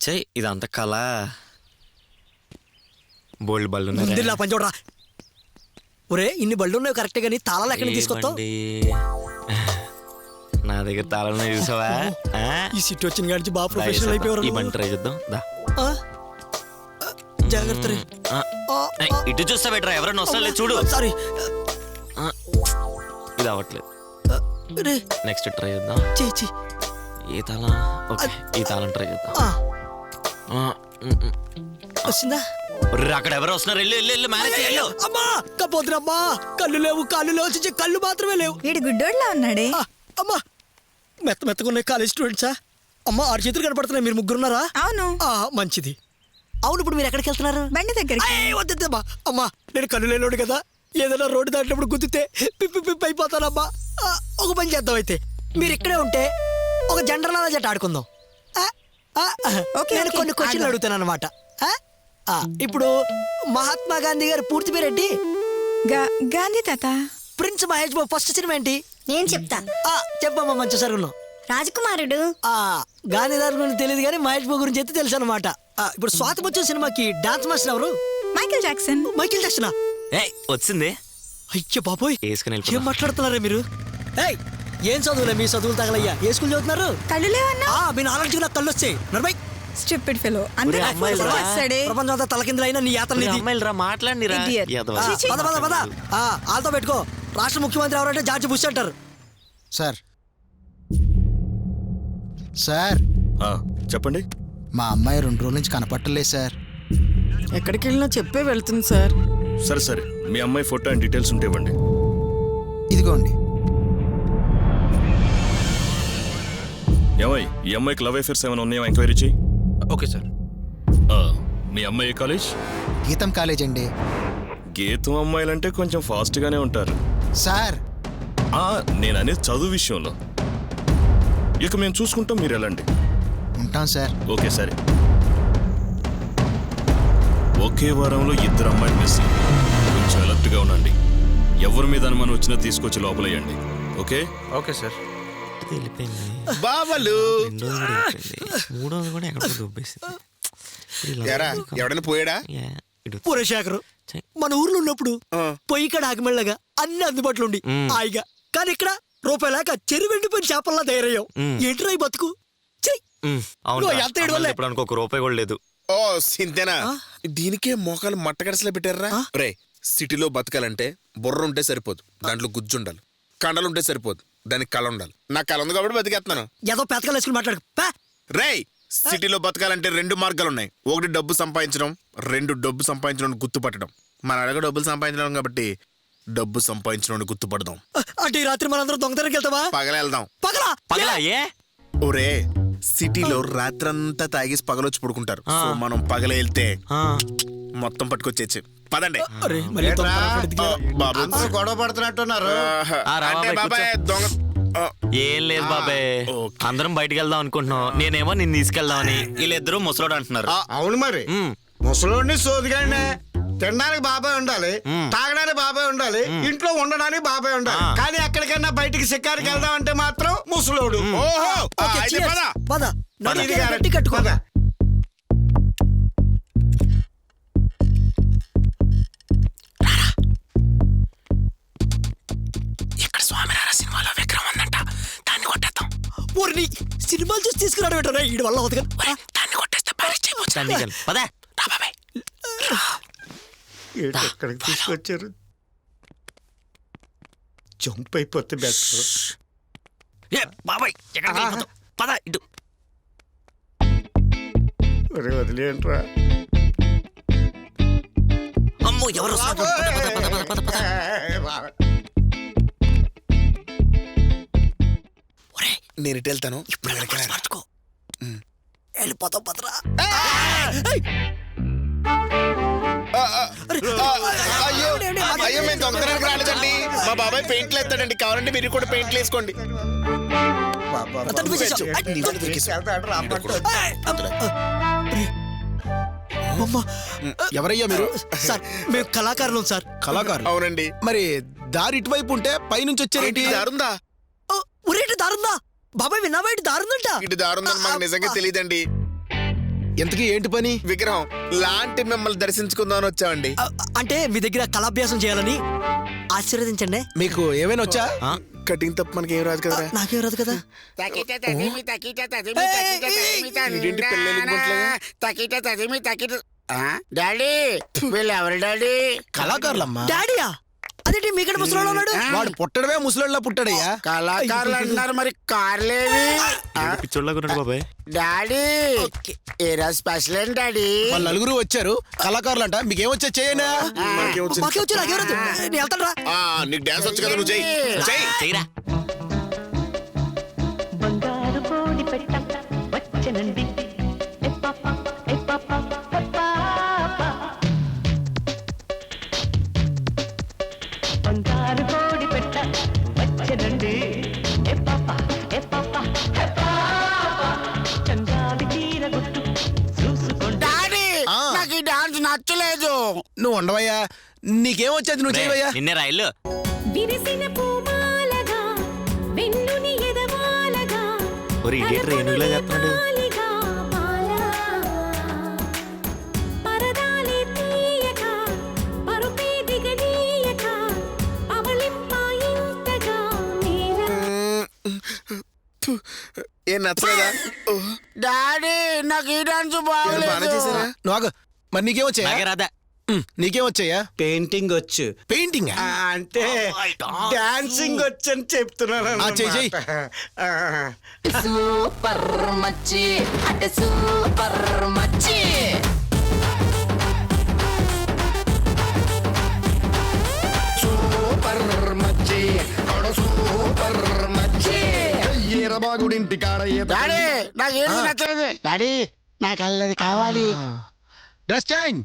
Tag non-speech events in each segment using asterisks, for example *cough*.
చెయ్ ఇదంతా కళ. బోల్డ్ బళ్ళు ముందు నా పని చూడరా. ఒరే ఇన్ని బళ్ళు ఉన్నాయి కరెక్టే కానీ తాళాలు ఎక్కడి తీసుకొస్తావు? నా దగ్గర తాళం చూసావా? ఆ? ఈ సిటీ వచ్చిన కాడి నుంచి బాగా ప్రొఫెషనల్ అయిపోయారు ఈ బండి ట్రై చేద్దాం. దా. జాగ్రత్త రే. ఇటు చూస్తా బెటరా ఎవరైనా వస్తా చూడు. సారీ. ఇది అవ్వట్లేదు. నెక్స్ట్ ట్రై చేద్దాం. చేచి ఏ తాళం? ఓకే ఈ తాళం ట్రై చేద్దాం. వచ్చిందా అక్కడ ఎవరు వస్తున్నారు? వెళ్ళు వెళ్ళు వెళ్ళు మేనేజ్ వెళ్ళు. అమ్మా కపోతురమ్మా కళ్ళు లేవు కాళ్ళు లేవు చిచ్చి కళ్ళు మాత్రమే లేవు. వీడు గుడ్డోడ్లా ఉన్నాడే? ఆ, అమ్మా మెత్త మెత్తగా ఉన్నాయి కాలేజ్ స్టూడెంట్సా? అమ్మా ఆరు చేతులు కనపడుతున్నాయి మీరు ముగ్గురున్నారా? అవును. ఆ, మంచిది. అవును ఇప్పుడు మీరు ఎక్కడికి వెళ్తున్నారు? బండి దగ్గరికి. అయ్యే, వద్దమ్మా అమ్మా నేను కళ్ళు లేనోడు కదా. ఏదైనా రోడ్డు దాటినప్పుడు గుద్దితే పిప్పి పిప్పి అయిపోతానమ్మా. ఆ, ఒక పని చేద్దాం అయితే. మీరు ఇక్కడే ఉంటే ఒక జనరల్ జట్ట ఆడుకుందాం. ఓకే, నేను కొన్ని క్వశ్చన్లు. అడుగుతాను అనమాట ఇప్పుడు మహాత్మా గాంధీ గారి పూర్తి పేరు ఏంటి గా- గాంధీ తాత. Prince Mahesh Babu first cinema ఏంటి? నేను చెప్తా. ఆ, చెప్పమ్మా మంచి సరుగును రాజకుమారుడు. ఆ గాంధీదారు గురించి తెలియదు కానీ మహేష్ బాబు గురించి అయితే తెలుసు అనమాట ఇప్పుడు స్వాతి వచ్చిన సినిమాకి డాన్స్ మాస్టర్ ఎవరు? Michael Jackson. మైకిల్ జాక్సనా? ఏయ్ వచ్చింది. అయ్యో బాబోయ్ వేసుకుని ఏం. మాట్లాడుతున్నారా మీరు? ఏయ్ ఏం చదువులే మీ చదువులు తగలయ్యా? ఏ స్కూల్ చదువుతున్నారు? కళ్ళు లేవన్నా? ఆ మీ నాలెడ్జ్ నాకు కళ్ళు వచ్చాయి నడవై స్టూపిడ్ ఫెలో ఒరే, అమ్మాయిలు రా. ప్రపంచం అంతా తలకిందులైనా నీ యాత్ర నీది. అమ్మాయిలు రా మాట్లాడిరా Idiot. ఆ, పద పద పద. ఆ, వాళ్ళతో పెట్టుకో. రాష్ట్ర ముఖ్యమంత్రి ఎవరంటే జార్జి బుష్ అంటారు. సార్. సార్. ఆ, చెప్పండి. మా అమ్మాయి రెండు రోజుల నుంచి కనపట్టలేదు సార్. ఎక్కడికి వెళ్ళినా చెప్పే వెళ్తుంది సార్. సరే సరే. మీ అమ్మాయి ఫోటో అండ్ డీటెయిల్స్ ఉంటే ఇవ్వండి. ఇదిగోండి. ఏమై ఈ అమ్మాయికి లవ్ అఫేర్స్ ఏమైనా ఉన్నాయో ఎంక్వైరీ చేయి? Okay sir. ఆ, మీ అమ్మాయి ఏ కాలేజ్ గీతం కాలేజ్ అండి. గీతం అమ్మాయిలంటే కొంచెం ఫాస్ట్గానే ఉంటారు. సార్! ఆ, నేను అనేది చదువు విషయంలో. ఇక మేము చూసుకుంటాం మీరు వెళ్ళండి. ఉంటాం సార్. ఓకే సరే. ఒకే వారంలో ఇద్దరు అమ్మాయిలు మిస్ కొంచెం అలర్ట్గా ఉండండి. ఎవరి మీద అనుమానం వచ్చినా తీసుకొచ్చి లోపలేయండి. ఓకే? Okay sir. వెళ్ళిపోయింది. బావలు రెండోది కూడా వెళ్ళిపోయింది. మూడోది కూడా ఎక్కడ దుబ్బేసింది. ఇప్పుడు ఇలా ఎరా ఎవడైనా పోయాడా? యా, ఇటు పూరే శేఖర్ చెయ్. మన ఊర్లో ఉన్నప్పుడు ఆ. పొయ్యి కాడ ఆగిమెళ్ళగా అన్ని అందుబాటులో ఉండి. హాయిగా. కానీ ఇక్కడ రూపాయి లేక చెరువు ఎండిపోయిన చేపల్లా తయారయ్యాం మ్. ఏంట్రా ఈ బతుకు? చెయ్. ఉమ్, అవును నువ్వు రా. ఎంత ఏడు అమ్మాయిలు వల్లే? ఇప్పుడు అనుకో ఒక రూపాయి కూడా లేదు. ఓ సింతేనా? దీనికే మోకాలు మట్టగడసలో పెట్టారా రే సిటీలో బతకాలంటే బుర్ర ఉంటే సరిపోదు. దాంట్లో గుజ్జు ఉండాలి కండలు ఉంటే సరిపోదు. దానికి కళ ఉండాలి. నా కళ ఉంది కాబట్టి బతికేస్తున్నాను ఏదో పెతకాలు వేసుకుని మాట్లాడు. రేయ్ సిటీలో బతకాలంటే రెండు మార్గాలు ఉన్నాయి ఒకటి డబ్బు సంపాదించడం రెండు డబ్బు సంపాదించడం గుర్తుపట్టడం. మన అడగ డబ్బులు సంపాదించడం కాబట్టి డబ్బు సంపాదించడం గుర్తుపడదాం. అంటే ఈ రాత్రి మనందరం దొంగతనం వెళ్తావా? పగలే వెళ్దాం. పగలా? పగలా ఏ? ఒరే సిటీలో రాత్రంతా తాగేసి పగలొచ్చి పడుకుంటారు. సో మనం పగలే వెళ్తే ఆ, మొత్తం పట్టుకొచ్చేసి పదండి. అరే మళ్ళీ. బాబు. అందరూ గొడవ పడుతున్నట్టున్నారు. ఆహా. ఆ, రా అంటే బాబాయ్, బాబాయ్ దొంగ ఆ, ఏం లేదు బాబాయ్. ఓకే. అందరం బయటికి వెళ్దాం అనుకుంటున్నాం. నేనేమో నిన్ను తీసుకెళ్దామని. వీళ్ళిద్దరూ ముసలోడు అంటున్నారు. అవును మరి. ముసలోడిని సోదిగానే తినడానికి బాబాయ్ ఉండాలి. తాగడానికి బాబాయ్ ఉండాలి. ఇంట్లో ఉండడానికి బాబాయ్ ఉండాలి. కానీ ఎక్కడికైనా బయటికి షికారికి వెళ్దాం అంటే మాత్రం ముసలోడు. ఓహో! ఆ, ఓకే, అయితే cheers. పద. పద. నడు ఇది గట్టి కరెక్ట్. కట్టుకో పద. ఇక్కడ సినిమాలు చూసి తీసుకురాడు పెట్టరా వీడి వల్ల అవుతుంది. దాన్ని కొట్టేస్తే బ్యారేజ్ చేయవచ్చు పదే రా బాబాయ్. ఏంటి ఎక్కడికి తీసుకొచ్చారు? జంప్ అయిపోతే బెటర్. ఏ బాబాయ్ ఎక్కడికి వెళ్ళిపోతావ్? పద ఇటు. ఒరే వదిలేంట్రా అమ్మో ఎవరు వస్తున్నారు? పద, పద, పద, పద, పద, నేను ఇటు వెళ్తాను. మార్చుకో వెళ్ళిపోతాం ఆ, అయ్యో అయ్యో మేము దొంగతనానికి రాలేదండి. మా బాబాయ్ పెయింట్లు ఎత్తాడండి. కావాలంటే మీరు కూడా పెయింట్లు వేసుకోండి. ఎవరయ్యా మీరు? సార్ మేము కళాకారులం సార్. కళాకారు అవునండి. మరి దారి ఇటువైపు ఉంటే పైనుంచి వచ్చారేంటి? ఏంటి దారుందా? ఓ, ఉరేటి దారుందా? బాబాయ్ విన్నావా? ఇటు దారుందంట ఇటు దారుందని మాకు నిజంగా తెలియదండి ఎంతకీ ఏంటి పని? విగ్రహం. లాంటి మిమ్మల్ని దర్శించుకుందామని వచ్చామండి. అంటే మీ దగ్గర కళాభ్యాసం చేయాలని ఆశీర్వదించండి. మీకు ఏమైనా వచ్చా? కటింగ్ తప్ప మనకి ఏం రాదు కదరా నాకేం రాదు కదా? డాడీ వీళ్ళు ఎవరు డాడీ? కళాకారులమ్మా. డాడీయా? అదేంటి? మీ ఇక్కడ ముసలోడు ఉన్నాడు? వాడు పుట్టడమే ముసలిళ్ళ పుట్టాడయ్యా. కళాకారులు అంటున్నారు మరి కార్లేవి పిచ్చోళ్ళగా ఉన్నాడు బాబాయ్? డాడీ ఏరా స్పెషల్ ఏంటి డాడీ? వాళ్ళ నలుగురు వచ్చారు. కళాకారులు అంట మీకేమొచ్చా చేయనా? మాకే వచ్చి? నాకేం రాదు నేను వెళ్తాను రా ఆ, నీకు డాన్స్ వచ్చు కదా నువ్వు చెయ్యి. చెయ్యి. ఉండవయ్యా? నీకేమొచ్చేది నువ్వు చేయవయ్యా నిన్నే రాయిల్లు విరిసిన పూమాలగా వెన్నుని ఎదవాలగా ఒరే ఇడియట్ ఏనుగులా చేస్తున్నాడు మాలిగా మాలా పరదాలే తీయక పరుపే దిగనీయక అవలింపాయింతగా నేల. ఏం నచ్చలేదా? ఓ, డాడీ నాకు ఈ డాన్స్ బాగానే బాగలేదు. చేశారా? నువ్వు ఆగు. మరి నీకేమొచ్చాయా నాకే రాదా? నీకేమొచ్చాయా? పెయింటింగ్? వచ్చు పెయింటింగ్ అంటే డాన్సింగ్ వచ్చు అని చెప్తున్నాను చెయ్యి, చెయ్యి. అన్నమాట. సూపర్ మచ్చి. అంటే సూపర్ మచ్చి. డాడీ నాకు ఏది నచ్చలేదు డాడీ నాకు అల్లది కావాలి డ్రెస్ చేంజ్.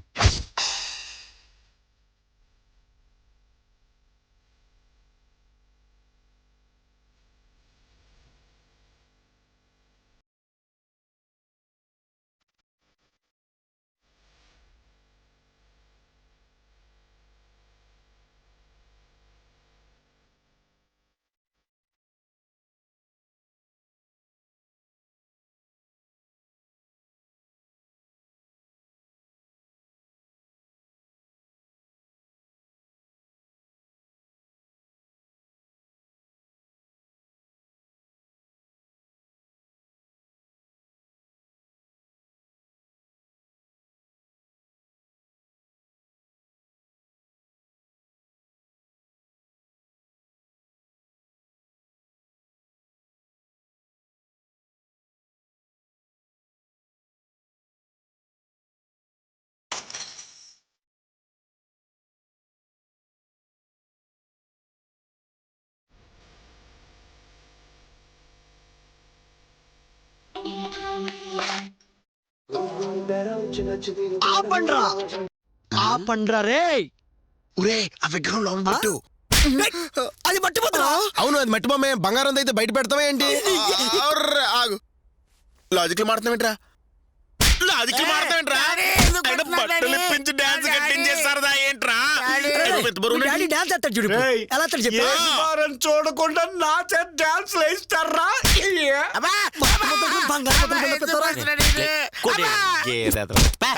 ఆపండ్రా. ఆపండ్రా రే. ఒరే ఆ విగ్రహం లోపల పెట్టు. అది మట్టిపోతురా? అవును అది మట్టి బొమ్మే బంగారం అయితే బయట పెడతావా ఏంటి? *laughs* ఆగు. లాజిక్లో మాడుతున్నావేంట్రా లాజిక్లో డాడీ డాన్స్ చేస్తాడు చూడు ఇప్పుడు. ఎలా చేస్తాడు చెప్పు. వారం చూడకుండా నా చేత డాన్స్ వేస్తారా అబ్బా బంగారు. పా.